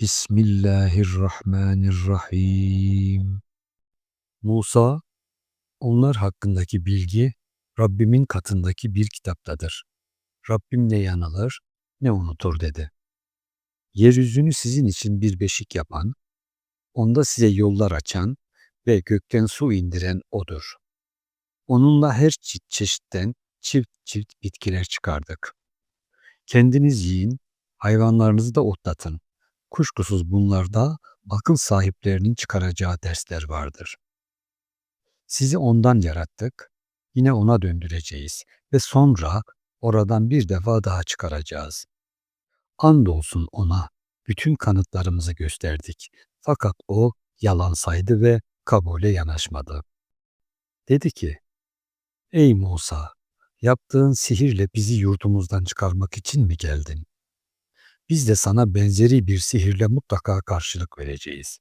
Bismillahirrahmanirrahim. Musa, onlar hakkındaki bilgi Rabbimin katındaki bir kitaptadır. Rabbim ne yanılır ne unutur dedi. Yeryüzünü sizin için bir beşik yapan, onda size yollar açan ve gökten su indiren O'dur. Onunla her çeşit çeşitten çift çift bitkiler çıkardık. Kendiniz yiyin, hayvanlarınızı da otlatın. Kuşkusuz bunlarda akıl sahiplerinin çıkaracağı dersler vardır. Sizi ondan yarattık, yine ona döndüreceğiz ve sonra oradan bir defa daha çıkaracağız. Andolsun ona bütün kanıtlarımızı gösterdik. Fakat o yalan saydı ve kabule yanaşmadı. Dedi ki, Ey Musa, yaptığın sihirle bizi yurdumuzdan çıkarmak için mi geldin? Biz de sana benzeri bir sihirle mutlaka karşılık vereceğiz.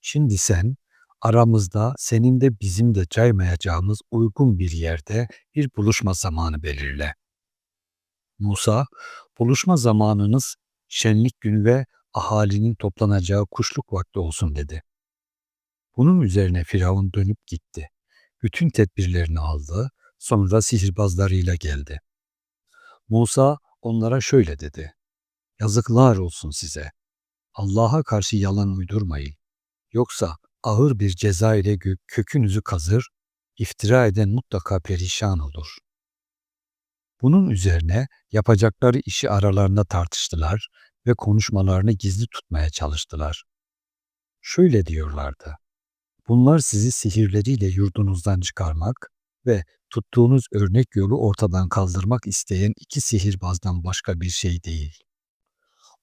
Şimdi sen aramızda senin de bizim de caymayacağımız uygun bir yerde bir buluşma zamanı belirle. Musa, buluşma zamanınız şenlik günü ve ahalinin toplanacağı kuşluk vakti olsun dedi. Bunun üzerine Firavun dönüp gitti. Bütün tedbirlerini aldı, sonra sihirbazlarıyla geldi. Musa onlara şöyle dedi. Yazıklar olsun size. Allah'a karşı yalan uydurmayın. Yoksa ağır bir ceza ile kökünüzü kazır, iftira eden mutlaka perişan olur. Bunun üzerine yapacakları işi aralarında tartıştılar ve konuşmalarını gizli tutmaya çalıştılar. Şöyle diyorlardı. Bunlar sizi sihirleriyle yurdunuzdan çıkarmak ve tuttuğunuz örnek yolu ortadan kaldırmak isteyen iki sihirbazdan başka bir şey değil.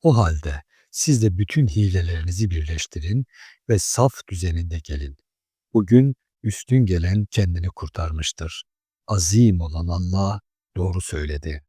O halde siz de bütün hilelerinizi birleştirin ve saf düzeninde gelin. Bugün üstün gelen kendini kurtarmıştır. Azim olan Allah doğru söyledi.